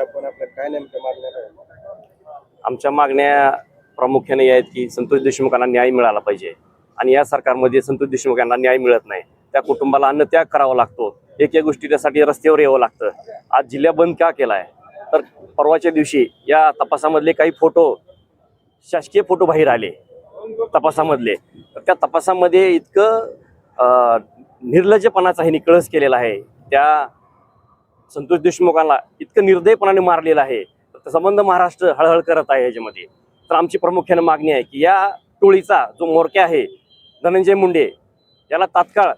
आपण आपल्या काय नेमक्या मागण्या आमच्या मागण्या प्रामुख्याने या आहेत की संतोष देशमुखांना न्याय मिळाला पाहिजे. आणि या सरकारमध्ये संतोष देशमुख यांना न्याय मिळत नाही. त्या कुटुंबाला अन्नत्याग करावा लागतो. एक एक गोष्टी त्यासाठी रस्त्यावर यावं लागतं. आज जिल्हा बंद का केला आहे तर परवाच्या दिवशी या तपासामधले काही फोटो शासकीय फोटो बाहेर आले तपासामधले. तर त्या तपासामध्ये इतकं अं, निर्लज्जपणाचा हे निकळस केलेला आहे. त्या संतोष देशमुखांना इतकं निर्दयपणाने मारलेलं आहे. तर संबंध महाराष्ट्र हळहळ करत आहे याच्यामध्ये. तर आमची प्रामुख्याने मागणी आहे की या टोळीचा जो मोरक्या आहे धनंजय मुंडे याला तात्काळ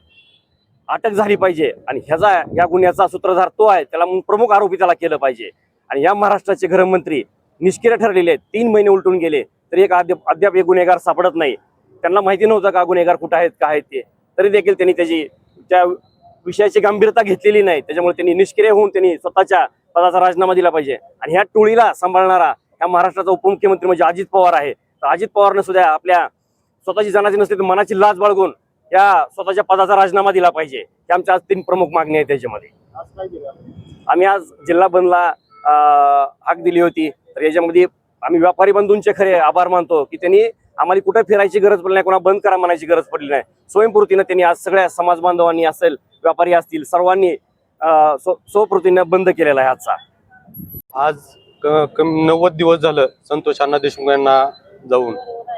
अटक झाली पाहिजे आणि ह्याचा या गुन्ह्याचा सूत्रधार तो आहे त्याला प्रमुख आरोपी त्याला केलं पाहिजे. आणि या महाराष्ट्राचे गृहमंत्री निष्क्रिय ठरलेले आहेत. तीन महिने उलटून गेले तरी एक अद्याप अद्याप एक गुन्हेगार सापडत नाही. त्यांना माहिती नव्हतं का गुन्हेगार कुठं आहेत का आहेत ते. तरी देखील त्यांनी त्याची त्या विषयाची गंभीरता घेतलेली नाही. त्याच्यामुळे त्यांनी निष्क्रिय होऊन त्यांनी स्वतःच्या पदाचा राजीनामा दिला पाहिजे. आणि ह्या टोळीला सांभाळणारा ह्या महाराष्ट्राचा उपमुख्यमंत्री म्हणजे अजित पवार आहे. तर अजित पवारनं सुद्धा आपल्या स्वतःची जनाची नसते तर मनाची लाज बाळगून या स्वतःच्या पदाचा राजीनामा दिला पाहिजे. हे आमच्या आज तीन प्रमुख मागणी आहेत त्याच्यामध्ये. आम्ही आज जिल्हा बंदला हाक दिली होती. तर याच्यामध्ये आम्ही व्यापारी बंधूंचे खरे आभार मानतो की त्यांनी आम्हाला कुठे फिरायची गरज पडली नाही कोणा बंद करा म्हणायची गरज पडली नाही. स्वयंपूर्तीनं त्यांनी आज सगळ्या समाज बांधवांनी असेल व्यापारी असतील सर्वांनी अं, स्वपूर्तीनं बंद केलेला आहे आजचा. आज कमी नव्वद दिवस झालं संतोष अण्णा देशमुख यांना जाऊन.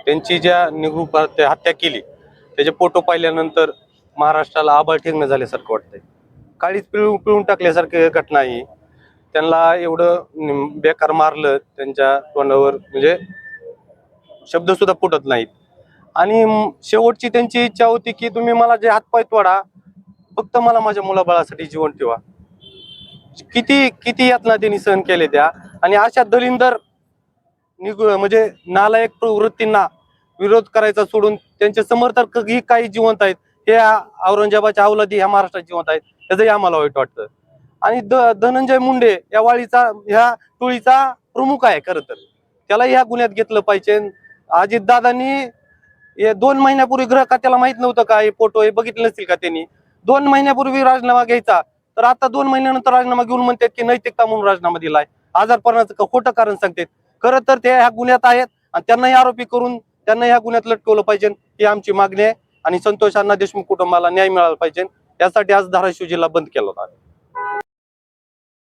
त्यांची ज्या निघू हत्या केली त्याचे फोटो पाहिल्यानंतर महाराष्ट्राला आभाळ ठेकणं झाल्यासारखं वाटतंय. काळीच पिळून पिळून टाकल्यासारखी घटना ही त्यांना एवढं बेकार मारलं त्यांच्या तोंडावर म्हणजे शब्द सुद्धा फुटत नाहीत. आणि शेवटची त्यांची इच्छा होती की तुम्ही मला जे हातपाय तोडा फक्त मला माझ्या मुलाबाळासाठी जीवन ठेवा. किती किती यातना त्यांनी सहन केले त्या. आणि अशा दलिंदर निघू म्हणजे नालायक प्रवृत्तींना विरोध करायचा सोडून त्यांचे समर्थक ही काही जिवंत आहेत हे आ- औरंगजेबाच्या अवलादी ह्या महाराष्ट्रात जिवंत आहेत त्याचंही आम्हाला वाईट वाटतं. आणि द धनंजय मुंडे या वाळीचा ह्या टोळीचा प्रमुख आहे खरं तर. त्याला ह्या गुन्ह्यात घेतलं पाहिजे. अजितदादांनी हे दोन महिन्यापूर्वी गृह खात्याला माहीत नव्हतं का? हे फोटो हे बघितले नसतील का त्यांनी? दोन महिन्यापूर्वी राजीनामा घ्यायचा तर आता दोन महिन्यानंतर राजीनामा घेऊन म्हणतात की नैतिकता म्हणून राजीनामा दिलाय. आजारपणाचं खोटं कारण सांगतात. खरं तर ते ह्या गुन्ह्यात आहेत आणि त्यांनाही आरोपी करून त्यांना ह्या गुन्ह्यात लटकवलं पाहिजे. ही आमची मागणी आहे आणि संतोष अण्णा देशमुख कुटुंबाला न्याय मिळाला पाहिजे. त्यासाठी आज धाराशिव जिल्हा बंद केला होता.